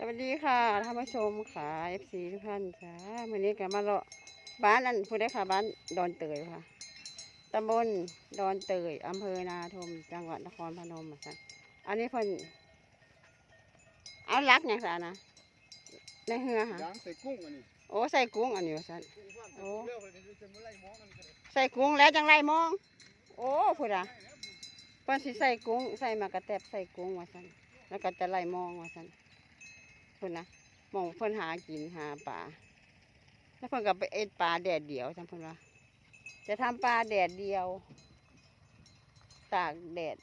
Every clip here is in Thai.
สวัสดีค่ะท่านผู้ชมค่ะเอฟซีทุกท่านจ้าวันนี้ก็มาเลาะบ้านอันผู้ได้ค่ะบ้านดอนเตยค่ะตำบลดอนเตยอำเภอนาทมจังหวัดนครพนมอะค่ะอันนี้เพิ่นเอาลักเนี่ยค่ะนะในเฮือค่ะยางใส่กุ้งอันนี้โอ้ใส่กุ้งอันนี้ว่าซั่นกุ้งว่างโอ้เร็วเลยจะมาไล่หมอกันก็ได้ใส่กุ้งแล้วจังไรมอง โอ้พูดอะเพิ่นสิใส่กุ้งใส่มากระแตบใส่กุ้งว่าซั่นแล้วก็จะไล่มองว่าซั่น เพูดนนะมองเพิ่นหากินหาปลาแล้วเพิ่นก็ไปเอ็ดปลาแดดเดียวจังเพิ่นว่าจะทำปลาแดดเดียว ตากแดด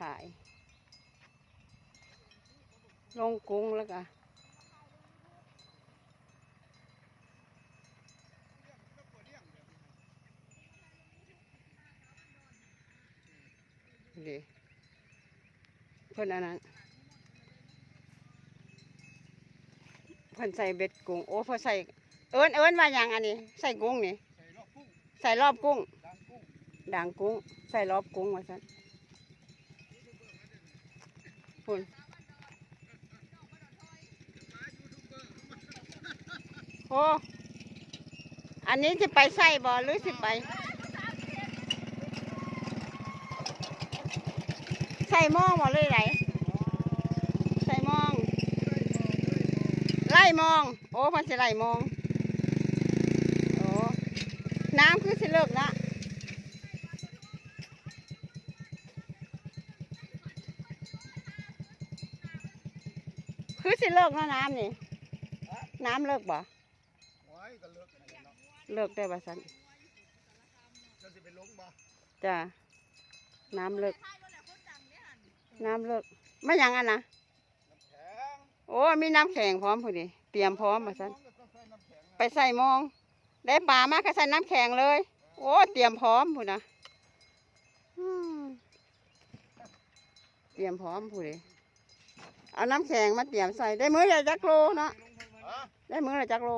ขาย ลงกุ้งแล้วก็ดีเพิ่นอันนั้น พิ่นใส่เบ็ดกุ้งโอ้เพิ่นใส่เอิ้นเอิ้นว่าหยังอันนี้ ใส่กุ้งนี่ใส่รอบกุ้งใส่รอบกุ้งดังกุ้งด่างกุ้ง ใส่รอบกุ้งว่าซั่นพุ่นโอ้อันนี้สิไปใส่บ่หรือสิไปใส่หม้อบ่เลยไหนใส่หมอง ไล่ มอง โอ้เพันสิไล่มอง โอ้ น้ำคือสิเลิกนะคือสิเลิกเนาะน้ำนี่ น้ำเลิกบ่ไว้ก็เลิกกันเนาะเลิกได้บ่สันจะสิไปลงบ่จ้ะน้ำเลิก น้ำเลิกไม่หยังอะนะน้ำแข็งโอ้ มีน้ำแข็งพร้อมพอดี เตรียมพร้อมบ่สันก็ต้องใส่น้ำแข็งไปใส่หมอง ได้ปลามากก็ใส่น้ำแข็งเลย โอ้เตรียมพร้อมพูดนะอืมเตรียมพร้อมพูดเลยเอาน้ำแข็งมาเตรียมใส่ได้มือละจักโลเนาะฮะได้มือละจักโล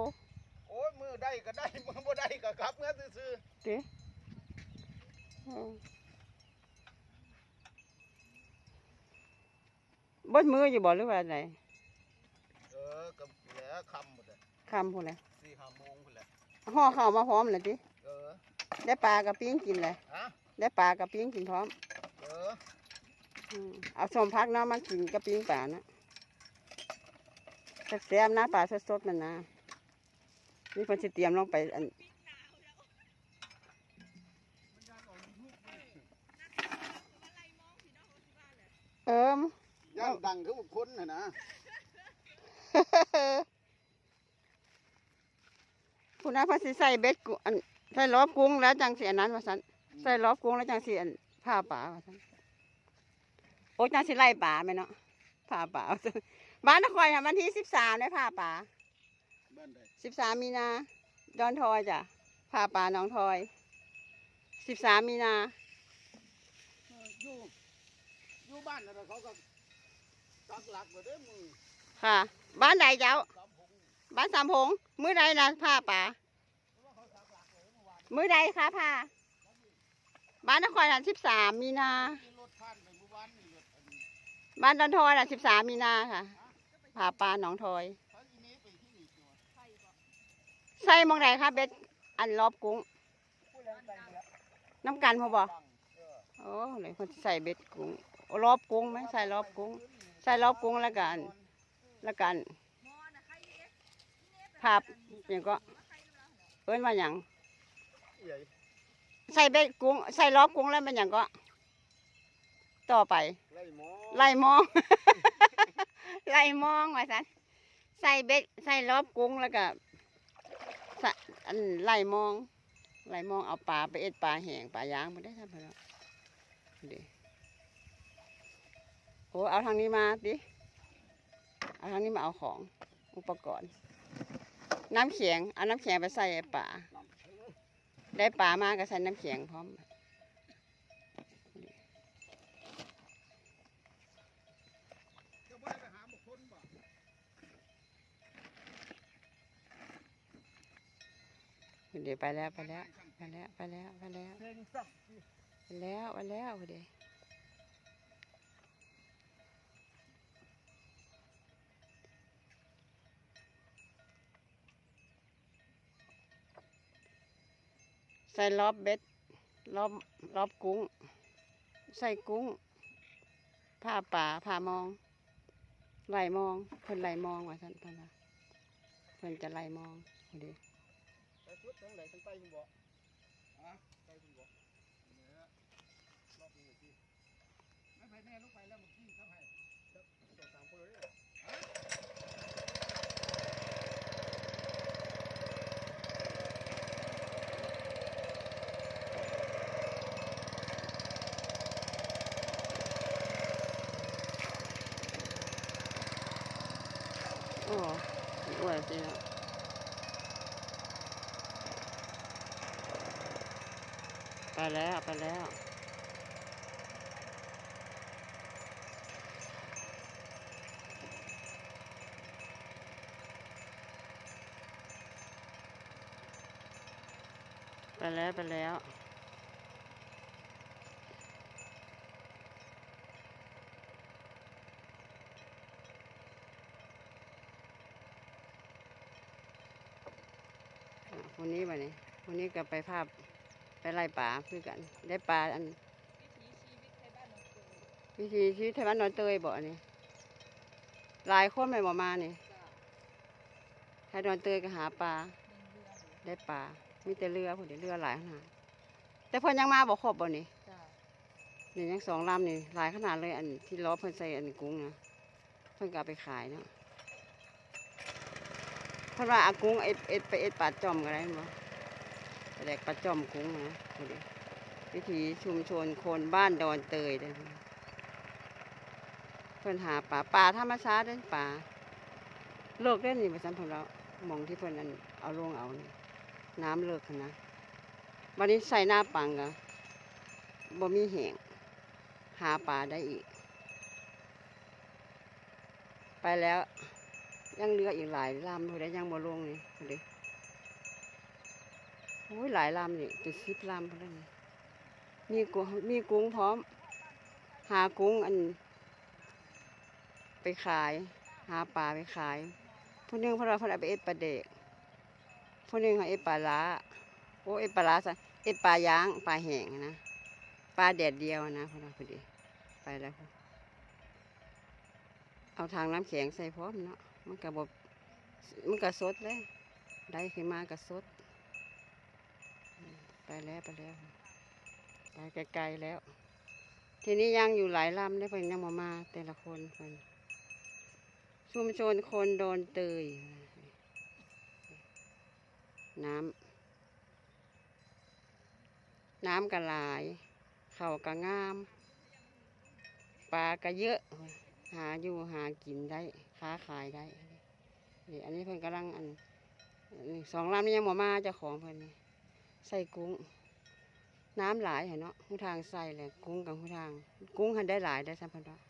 โอ้ยมือได้ก็ได้มือบ่ได้ก็กลับเงี้ยซื่อเด้อืมบดมืออยู่บ่หรือว่าอะไรๆเออ กับแหล้วคำหมดเลยคำพูดเลยสี่ห้าโมงพุ่นแหละห่อข้าวมาพร้อมเลยจิเออได้ปลากับปิ้งกินเลยฮะได้ปลากับปิ้งกินพร้อมเอออืมเอาสมพักเนาะมากินกับปิ้งปลานะแซ่บๆนะปลาสดๆมันนะนี่คนสิเตรียมลงไปอันเอิมย่างดังคือคนน่ะนะ คุณอาเพนสิใส่เบ็ดกุ้งอันใส่ล้อบกุ้งแล้วจังสีอันนั้นว่าสันใส่ล้อบกุ้งแล้วจังสีอันผ้าป่าว่าสันโอ้จังสิไล่ป่าไหมเนาะผ้าป่าว่าซั่นบ้านนครค่ะวันที่สิบสามได้ผ้าป่าบ้านใดสิบสามมีนาดอนทอยจ้ะผ้าป่าหนองทอยสิบสามมีนาเอออยู่อยู่บ้านน่ะเขาก็ตักหลักไว้เด้อมือ ค่ะ บ้านใดเจ้า บ้านสามพงมือใดนะผ้าป่ามือใดคะผ้าบ้านนครหันสิบสามมีนา บ้านดอนทอยน่ะสิบสามมีนาค่ะผาปลาหนองทอยเขาอีนี้ไปที่นี่ตัวใส่หมองไหนคะเบ็ดอันรอบกุ้งน้ำกันพอบออโอ้เลยคนใส่เบ็ดกุ้งรอบกุ้งไหมใส่รอบกุ้ง ใส่รอบกุ้งแล้วกัน แล้วกันภาพอย่างก็เอิ้นว่าอย่างใหญ่ใส่เบ็ดกุ้งใส่รอบกุ้งแล้วเป็นอย่างก็ต่อไปไล่หมอไล่มอง ไล่มองว่าสันใส่เบ็ดใส่รอบกุ้งแล้วก็สะอันไล่มองไล่มองเอาปลาไปเอ็ดปลาแห้งปลายางมาได้ทำไปแล้วดิโอ้เอาทางนี้มาดิ เอาทางนี้มาเอาของอุปกรณ์ น้ำแข็งเอาน้ำแข็งไปใส่ปลาได้ปลามาก็ใส่น้ำแข็งพร้อมเดี๋ยวไปแล้วไปแล้วไปแล้วไปแล้วไปแล้วเพลงสักไปแล้วไปแล้วเดี๋ยว ใส่รอบเบ็ดรอบรอบกุ้ง ใส่กุ้งผ้าป่าผ้ามองไหลมองเพิ่นไหลมองว่าซั่นเพิ่นว่าเพิ่นจะไหลมองดีไปชุดทั้งไหนทั้งใต้คุณบอกฮะใต้คุณบอกเนี่ยรอบนี้สิไม่ไปแน่ลูกไปแล้วเมื่อกี้ครับให้เดี๋ยวสองสามคนเลยเนี่ยฮะ โอ้อวยจริงอะ ไปแล้วไปแล้วไปแล้วไปแล้วคนนี้มาเนี่ยคนนี้ก็ไปภาพ ไปไล่ป่าคือกัน ได้ปลาอันวิธีชีวิตไทยบ้านนอนเตยบ่อนี่หลายคนไม่บ่มานี่ไทยนอนเตยก็หาปลาได้ปลามีแต่เรือคนเดียวเรือหลายขนาดแต่เพิ่นยังมาบ่ครบบ่นี่นี่ยังสองลำนี่หลายขนาดเลยอันที่ล้อเพิ่นใส่อันกุ้งนะเพิ่นก็เอาไปขายเนาะเพราะว่าอากุ้งเอ็ดเอ็ดไปเอ็ดปลาจอมกันได้บ่ ไปแดกปลาจอมกุ้งนะดูดิวิถีชุมชนคนบ้านดอนเตยเด้อเพิ่นหาปลาปลาธรรมชาติเด้อปลาเลิกได้อนี่ประสันของเรามองที่เพิ่อนอันเอาลงเอานี่น้ำเลิกนะวันนี้ใส่หน้าปังกะบ่มีแหงหาปลาได้อีก ไปแล้วยังเลืออีกหลายลำอยู่ได้ยังบ่ลงนี่ดูดิ อ้ยหลายลำนี่จะสิบลำพอแล้วนี่มีกุ้งมีกุ้งพร้อม หากุ้งอัน ไปขาย หาปลาไปขายผู้นึงเพนว่าเพนเอาไปเอ็ดปลาเด็กผู้นึงเขาเอ็ดปลาล้าโอ้เอ็ดปลาล้าซะเอ็ดปลาย่างปลาแห้งนะปลาแดดเดียวนะเพนว่าพอดีไปแล้วเอาทางน้ำแข็งใส่พร้อมเนาะมันก็บบมันก็สดเลย ได้ขึ้นมาก็สด ไปแล้วไปแล้วไปไกลๆแล้ว ทีนี้ยังอยู่หลายลำได้เพิ่นยังมามา แต่ละคนเพิ่นชุมชนคนโดนเตยน้ำน้ำก็หลาย เขาวก็งาม ปลาก็เยอะ หาอยู่หากินได้ ค้าขายได้นี่อันนี้เพิ่นกำลังอันสองลำนี่ยังบ่มาเจ้าของเพิ่นนี่ ใส่กุ้ง น้ำหลายเหรอเนาะหูทางใส่เลยกุ้งกับหูทาง กุ้งหันได้หลายได้สัมพันธ์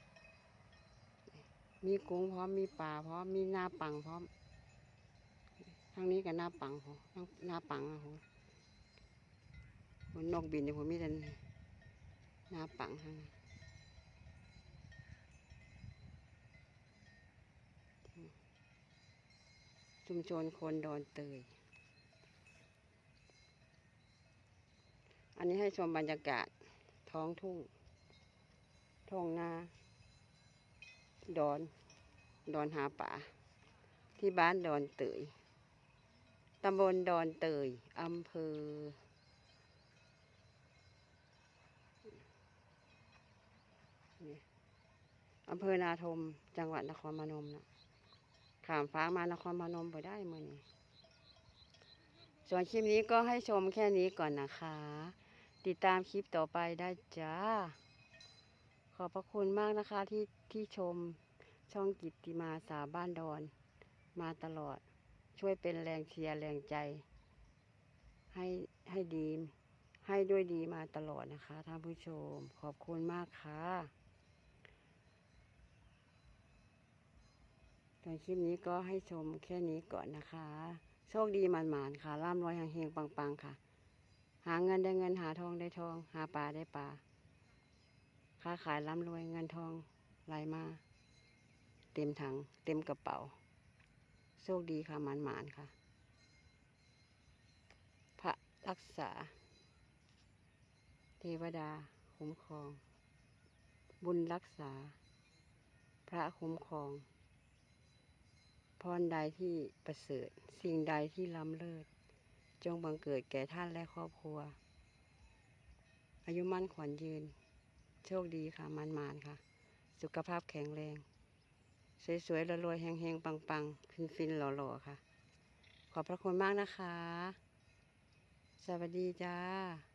มีกุ้งพร้อมมีปลาพร้อมมีหน้าปังพร้อมทางนี้กับหน้าปังพอทางหน้าปังอะโหมันนกบินเดี๋ยวผมมีแต่หน้าปังทางนั้ชุมชนคนดอนเตย อันนี้ให้ชมบรรยากาศท้องทุ่งท้องนา ดอน ดอนหาป่า ที่บ้านดอนเตยตำบลดอนเตยอำเภอ อำเภอนาทม จังหวัดนครพนมนะขามฟ้ามานครพนมไปได้มื่อนี้ ส่วนคลิปนี้ก็ให้ชมแค่นี้ก่อนนะคะ ติดตามคลิปต่อไปได้จ้า ขอบพระคุณมากนะคะที่ที่ชมช่องกิตติมาสาบ้านดอน มาตลอดช่วยเป็นแรงเชียร์แรงใจ ให้ให้ดีให้ด้วยดีมาตลอดนะคะท่านผู้ชม ขอบคุณมากค่ะตอนคลิปนี้ก็ให้ชมแค่นี้ก่อนนะคะ โชคดีหมานๆค่ะ ร่ำรวยเฮงๆปังๆค่ะ หาเงินได้เงินหาทองได้ทอง หาปลาได้ปลาค้าขายร่ำรวยเงินทองไหลมา เต็มถัง เต็มกระเป๋า โชคดีค่ะหมานๆค่ะ พระรักษา เทวดาคุ้มครอง บุญรักษา พระคุ้มครอง พรใดที่ประเสริฐ สิ่งใดที่ล้ำเลิศ จงบังเกิดแก่ท่านและครอบครัว อายุมั่นขวัญยืน โชคดีค่ะมันมานค่ะ สุขภาพแข็งแรง สวยๆรวยๆแหงๆ ปังๆ ฟินๆหล่อๆ ค่ะ ขอบพระคุณมากนะคะ สวัสดีจ้า